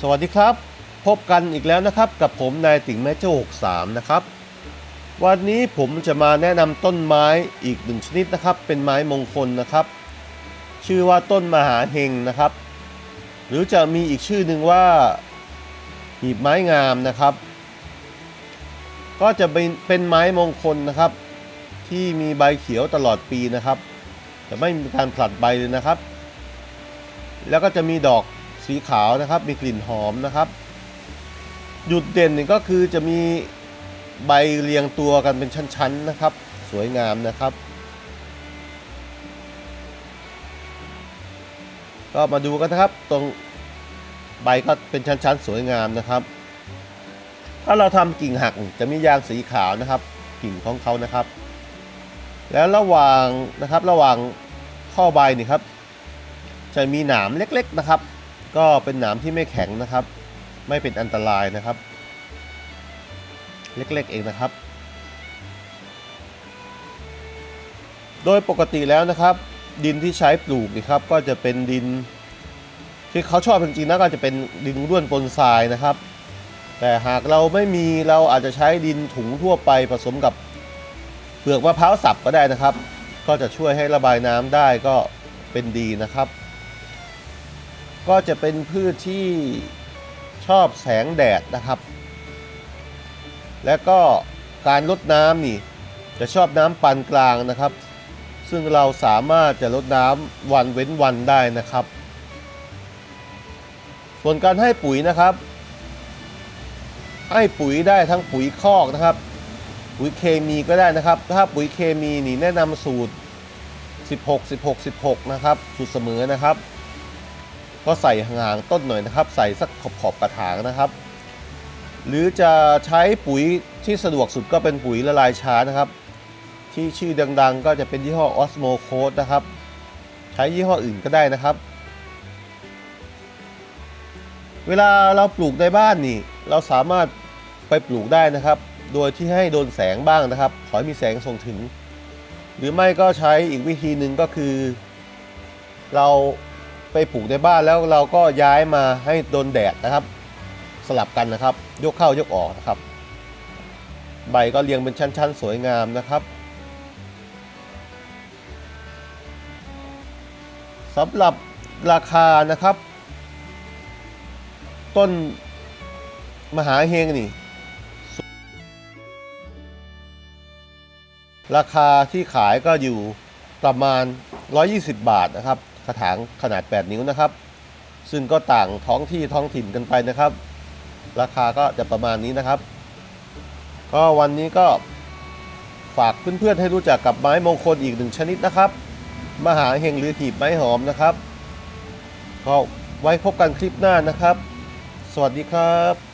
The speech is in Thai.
สวัสดีครับ พบกันอีกแล้วนะครับ กับผมนายติ๋งแม่เจ้า63 นะครับ วันนี้ผมจะมาแนะนำต้นไม้อีกหนึ่งชนิดนะครับ เป็นไม้มงคลนะครับ ชื่อว่าต้นมหาเฮงนะครับ หรือจะมีอีกชื่อหนึ่งว่าหีบไม้งามนะครับ ก็จะเป็นเป็นไม้มงคลนะครับ ที่มีใบเขียวตลอดปีนะครับ จะไม่มีการผลัดใบเลยนะครับ แล้วก็จะมีดอก สีขาวนะครับ มีกลิ่นหอมนะครับ จุดเด่นนี่ก็คือจะมีใบเรียงตัวกันเป็นชั้นๆนะครับ สวยงามนะครับ ก็มาดูกันนะครับตรงใบก็เป็นชั้นๆ สวยงามนะครับ ถ้าเราทำกิ่งหักจะมียางสีขาวนะครับ กิ่งของเขานะครับ แล้วระหว่างนะครับระหว่างข้อใบนี่ครับ จะมีหนามเล็กๆนะครับ ก็เป็นหนามที่ไม่แข็งนะครับ ไม่เป็นอันตรายนะครับ เล็กๆเองนะครับ โดยปกติแล้วนะครับ ดินที่ใช้ปลูกนี่ครับ ก็จะเป็นดิน ที่เขาชอบจริงๆนะก็จะเป็นดินร่วนปนทรายนะครับ แต่หากเราไม่มีเราอาจจะใช้ดินถุงทั่วไปผสมกับเปลือกมะพร้าวสับก็ได้นะครับ ก็จะช่วยให้ระบายน้ำได้ก็เป็นดีนะครับ ก็จะเป็นพืชที่ชอบแสงแดดนะครับ และก็การลดน้ำนี่จะชอบน้ำปานกลางนะครับ ซึ่งเราสามารถจะลดน้ำวันเว้นวันได้นะครับ ส่วนการให้ปุ๋ยนะครับ ให้ปุ๋ยได้ทั้งปุ๋ยคอกนะครับ ปุ๋ยเคมีก็ได้นะครับ ถ้าปุ๋ยเคมีนี่แนะนำสูตร 16 16 16 นะครับ สูตรเสมอนะครับ ก็ใส่ห่างๆต้นหน่อยนะครับ ใส่สักขอบขอบๆกระถางนะครับ หรือจะใช้ปุ๋ยที่สะดวกสุดก็เป็นปุ๋ยละลายช้านะครับ ที่ชื่อดังๆ ก็จะเป็นยี่ห้อ Osmo Code นะครับ ใช้ยี่ห้ออื่นก็ได้นะครับ เวลาเราปลูกในบ้านนี่ เราสามารถไปปลูกได้นะครับ โดยที่ให้โดนแสงบ้างนะครับ ขอให้มีแสงส่งถึง หรือไม่ก็ใช้อีกวิธีหนึ่งก็คือ เรา ไปปลูกในบ้านแล้วเราก็ย้ายมาให้โดนแดดนะครับ สลับกันนะครับ ยกเข้ายกออกนะครับ ใบก็เรียงเป็นชั้น ๆ สวยงามนะครับสำหรับราคานะครับ ต้นมหาเฮงนี่ ราคาที่ขายก็อยู่ประมาณ 120 บาทนะครับ กระถางขนาด 8 นิ้วนะครับ ซึ่งก็ต่างท้องที่ท้องถิ่นกันไปนะครับ ราคาก็จะประมาณนี้นะครับ ก็วันนี้ก็ฝากเพื่อนๆให้รู้จักกับไม้มงคลอีกหนึ่งชนิดนะครับ มหาเฮงหรือหีบไม้หอมนะครับก็ไว้พบกันคลิปหน้านะครับ สวัสดีครับ